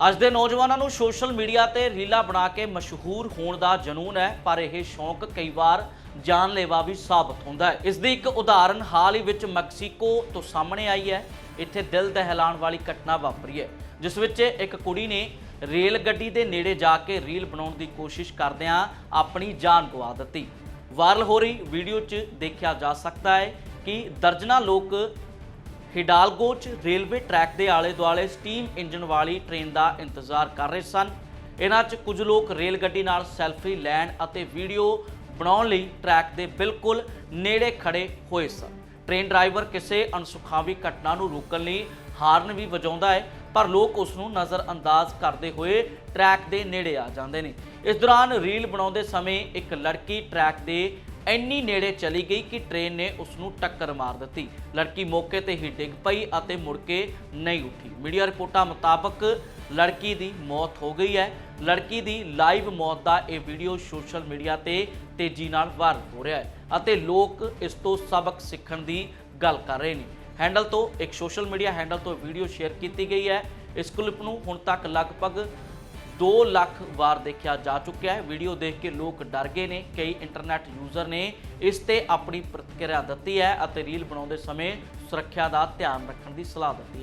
ਅੱਜ ਦੇ ਨੌਜਵਾਨਾਂ ਨੂੰ ਸੋਸ਼ਲ ਮੀਡੀਆ ਤੇ ਰੀਲਾਂ ਬਣਾ ਕੇ ਮਸ਼ਹੂਰ ਹੋਣ ਦਾ ਜਨੂਨ ਹੈ, ਪਰ ਇਹ ਸ਼ੌਂਕ ਕਈ ਵਾਰ ਜਾਨਲੇਵਾ ਵੀ ਸਾਬਤ ਹੁੰਦਾ ਹੈ। ਇਸ ਦੀ ਇੱਕ ਉਦਾਹਰਨ ਹਾਲ ਹੀ ਵਿੱਚ ਮੈਕਸੀਕੋ ਤੋਂ ਸਾਹਮਣੇ ਆਈ ਹੈ। ਇੱਥੇ ਦਿਲ ਦਹਿਲਾਣ ਵਾਲੀ ਘਟਨਾ ਵਾਪਰੀ ਹੈ, ਜਿਸ ਵਿੱਚ ਇੱਕ ਕੁੜੀ ਨੇ ਰੇਲ ਗੱਡੀ ਦੇ ਨੇੜੇ ਜਾ ਕੇ ਰੀਲ ਬਣਾਉਣ ਦੀ ਕੋਸ਼ਿਸ਼ ਕਰਦਿਆਂ ਆਪਣੀ ਜਾਨ ਗਵਾ ਦਿੱਤੀ। ਵਾਇਰਲ ਹੋ ਰਹੀ ਵੀਡੀਓ 'ਚ ਦੇਖਿਆ ਜਾ ਸਕਦਾ ਹੈ ਕਿ ਦਰਜਨਾਂ ਲੋਕ ਹਿਡਾਲਗੋ 'ਚ ਰੇਲਵੇ ਟਰੈਕ ਦੇ ਆਲੇ ਦੁਆਲੇ ਸਟੀਮ ਇੰਜਨ ਵਾਲੀ ਟ੍ਰੇਨ ਦਾ ਇੰਤਜ਼ਾਰ ਕਰ ਰਹੇ ਸਨ। ਇਹਨਾਂ 'ਚ ਕੁਝ ਲੋਕ ਰੇਲ ਗੱਡੀ ਨਾਲ ਸੈਲਫੀ ਲੈਣ ਅਤੇ ਵੀਡੀਓ ਬਣਾਉਣ ਲਈ ਟਰੈਕ ਦੇ ਬਿਲਕੁਲ ਨੇੜੇ ਖੜੇ ਹੋਏ ਸਨ। ਟ੍ਰੇਨ ਡਰਾਈਵਰ ਕਿਸੇ ਅਣਸੁਖਾਵੀ ਘਟਨਾ ਨੂੰ ਰੋਕਣ ਲਈ ਹਾਰਨ ਵੀ ਵਜਾਉਂਦਾ ਹੈ, ਪਰ ਲੋਕ ਉਸ ਨੂੰ ਨਜ਼ਰਅੰਦਾਜ਼ ਕਰਦੇ ਹੋਏ ਟਰੈਕ ਦੇ ਨੇੜੇ ਆ ਜਾਂਦੇ ਨੇ। ਇਸ ਦੌਰਾਨ ਰੀਲ ਬਣਾਉਂਦੇ ਸਮੇਂ ਇੱਕ ਲੜਕੀ ਟਰੈਕ ਦੇ ਇੰਨੀ ਨੇੜੇ ਚਲੀ ਗਈ ਕਿ ਟ੍ਰੇਨ ਨੇ ਉਸ ਨੂੰ ਟੱਕਰ ਮਾਰ ਦਿੱਤੀ। ਲੜਕੀ ਮੌਕੇ ਤੇ ਹੀ ਡਿੱਗ ਪਈ ਅਤੇ ਮੁੜ ਕੇ ਨਹੀਂ ਉੱਠੀ। ਮੀਡੀਆ ਰਿਪੋਰਟਾਂ ਮੁਤਾਬਕ ਲੜਕੀ ਦੀ ਮੌਤ ਹੋ ਗਈ ਹੈ। ਲੜਕੀ ਦੀ ਲਾਈਵ ਮੌਤ ਦਾ ਇਹ ਵੀਡੀਓ ਸੋਸ਼ਲ ਮੀਡੀਆ ਤੇ ਤੇਜ਼ੀ ਨਾਲ ਵਾਇਰਲ ਹੋ ਰਿਹਾ ਹੈ ਅਤੇ ਲੋਕ ਇਸ ਤੋਂ ਸਬਕ ਸਿੱਖਣ ਦੀ ਗੱਲ ਕਰ ਰਹੇ ਨੇ। ਹੈਂਡਲ ਤੋਂ, ਇੱਕ ਸੋਸ਼ਲ ਮੀਡੀਆ ਹੈਂਡਲ ਤੋਂ ਵੀਡੀਓ ਸ਼ੇਅਰ ਕੀਤੀ ਗਈ ਹੈ। ਇਸ ਕਲਿੱਪ ਨੂੰ ਹੁਣ ਤੱਕ ਲਗਭਗ 2 ਲੱਖ ਵਾਰ ਦੇਖਿਆ ਜਾ ਚੁੱਕਿਆ ਹੈ। ਵੀਡੀਓ ਦੇਖ ਕੇ ਲੋਕ ਡਰ ਗਏ ਨੇ। ਕਈ ਇੰਟਰਨੈਟ ਯੂਜ਼ਰ ਨੇ ਇਸ ਤੇ ਆਪਣੀ ਪ੍ਰਤੀਕਿਰਿਆ ਦਿੱਤੀ ਹੈ ਅਤੇ ਰੀਲ ਬਣਾਉਂਦੇ ਸਮੇਂ ਸੁਰੱਖਿਆ ਦਾ ਧਿਆਨ ਰੱਖਣ ਦੀ ਸਲਾਹ ਦਿੱਤੀ ਹੈ।